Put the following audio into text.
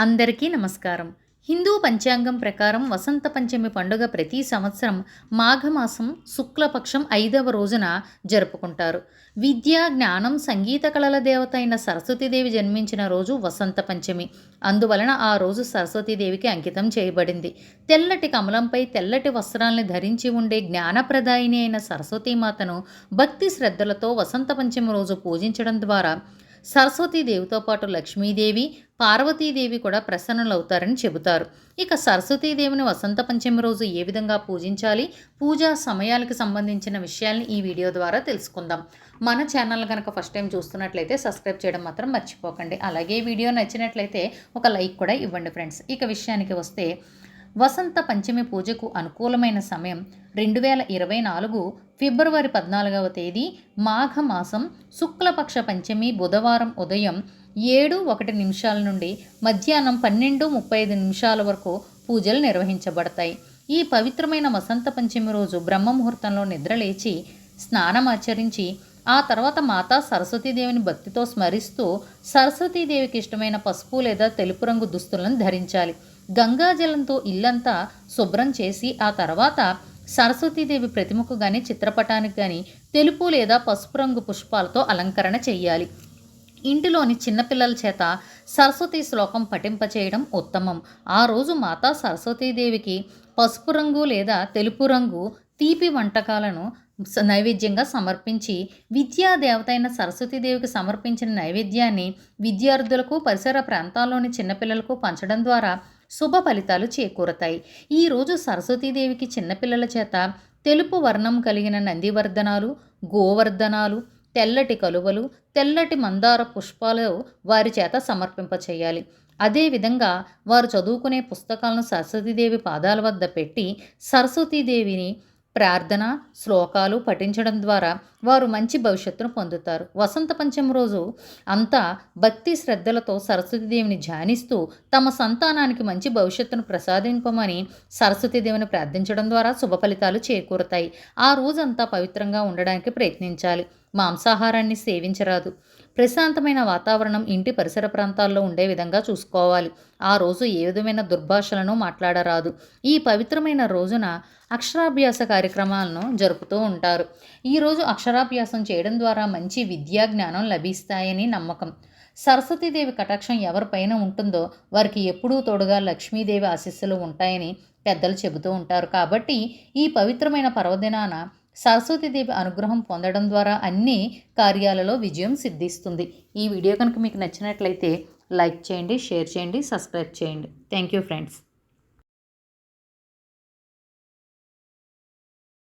అందరికీ నమస్కారం. హిందూ పంచాంగం ప్రకారం వసంత పంచమి పండుగ ప్రతి సంవత్సరం మాఘమాసం శుక్లపక్షం ఐదవ రోజున జరుపుకుంటారు. విద్య జ్ఞానం సంగీత కళల దేవత అయిన సరస్వతీదేవి జన్మించిన రోజు వసంత పంచమి. అందువలన ఆ రోజు సరస్వతీదేవికి అంకితం చేయబడింది. తెల్లటి కమలంపై తెల్లటి వస్త్రాల్ని ధరించి ఉండే జ్ఞానప్రదాయిని అయిన సరస్వతీమాతను భక్తి శ్రద్ధలతో వసంత పంచమి రోజు పూజించడం ద్వారా సరస్వతీదేవితో పాటు లక్ష్మీదేవి పార్వతీదేవి కూడా ప్రసన్నులవుతారని చెబుతారు. ఇక సరస్వతీదేవిని వసంత పంచమి రోజు ఏ విధంగా పూజించాలి పూజా సమయాలకు సంబంధించిన విషయాల్ని ఈ వీడియో ద్వారా తెలుసుకుందాం. మన ఛానల్ కనుక ఫస్ట్ టైం చూస్తున్నట్లయితే సబ్స్క్రైబ్ చేయడం మాత్రం మర్చిపోకండి. అలాగే వీడియో నచ్చినట్లయితే ఒక లైక్ కూడా ఇవ్వండి ఫ్రెండ్స్. ఇక విషయానికి వస్తే వసంత పంచమి పూజకు అనుకూలమైన సమయం రెండు వేల ఇరవై నాలుగు ఫిబ్రవరి పద్నాలుగవ తేదీ మాఘమాసం శుక్లపక్ష పంచమి బుధవారం ఉదయం ఏడు ఒకటి నిమిషాల నుండి మధ్యాహ్నం పన్నెండు ముప్పై ఐదు నిమిషాల వరకు పూజలు నిర్వహించబడతాయి. ఈ పవిత్రమైన వసంత పంచమి రోజు బ్రహ్మముహూర్తంలో నిద్రలేచి స్నానమాచరించి ఆ తర్వాత మాతా సరస్వతీదేవిని భక్తితో స్మరిస్తూ సరస్వతీదేవికి ఇష్టమైన పసుపు లేదా తెలుపు రంగు దుస్తులను ధరించాలి. గంగాజలంతో ఇల్లంతా శుభ్రం చేసి ఆ తర్వాత సరస్వతీదేవి ప్రతిమకు కానీ చిత్రపటానికి కానీ తెలుపు లేదా పసుపు రంగు పుష్పాలతో అలంకరణ చేయాలి ఇంటిలోని చిన్నపిల్లల చేత సరస్వతి శ్లోకం పఠింపచేయడం ఉత్తమం. ఆ రోజు మాతా సరస్వతీదేవికి పసుపు రంగు లేదా తెలుపు రంగు తీపి వంటకాలను నైవేద్యంగా సమర్పించి విద్యా దేవతైన అయిన సరస్వతీదేవికి సమర్పించిన నైవేద్యాన్ని విద్యార్థులకు పరిసర ప్రాంతాల్లోని చిన్నపిల్లలకు పంచడం ద్వారా శుభ ఫలితాలు చేకూరతాయి. ఈరోజు సరస్వతీదేవికి చిన్నపిల్లల చేత తెలుపు వర్ణం కలిగిన నందివర్ధనాలు గోవర్ధనాలు తెల్లటి కలువలు తెల్లటి మందార పుష్పాలు వారి చేత సమర్పింపచేయాలి. అదేవిధంగా వారు చదువుకునే పుస్తకాలను సరస్వతీదేవి పాదాల వద్ద పెట్టి సరస్వతీదేవిని ప్రార్థన శ్లోకాలు పఠించడం ద్వారా వారు మంచి భవిష్యత్తును పొందుతారు. వసంత పంచమి రోజు అంతా భక్తి శ్రద్ధలతో సరస్వతీదేవిని ధ్యానిస్తూ తమ సంతానానికి మంచి భవిష్యత్తును ప్రసాదింపమని సరస్వతీదేవిని ప్రార్థించడం ద్వారా శుభ ఫలితాలు చేకూరుతాయి. ఆ రోజంతా పవిత్రంగా ఉండడానికి ప్రయత్నించాలి. మాంసాహారాన్ని సేవించరాదు. ప్రశాంతమైన వాతావరణం ఇంటి పరిసర ప్రాంతాల్లో ఉండే విధంగా చూసుకోవాలి. ఆ రోజు ఏ విధమైన దుర్భాషలను మాట్లాడరాదు. ఈ పవిత్రమైన రోజున అక్షరాభ్యాస కార్యక్రమాలను జరుపుతూ ఉంటారు. ఈరోజు అక్షరాభ్యాసం చేయడం ద్వారా మంచి విద్యా జ్ఞానం లభిస్తాయని నమ్మకం. సరస్వతీదేవి కటాక్షం ఎవరిపైన ఉంటుందో వారికి ఎప్పుడూ తోడుగా లక్ష్మీదేవి ఆశీస్సులు ఉంటాయని పెద్దలు చెబుతూ ఉంటారు. కాబట్టి ఈ పవిత్రమైన పర్వదినాన సరస్వతీదేవి అనుగ్రహం పొందడం ద్వారా అన్ని కార్యాలలో విజయం సిద్ధిస్తుంది. ఈ వీడియో కనుక మీకు నచ్చినట్లయితే లైక్ చేయండి షేర్ చేయండి సబ్స్క్రైబ్ చేయండి. Thank you friends.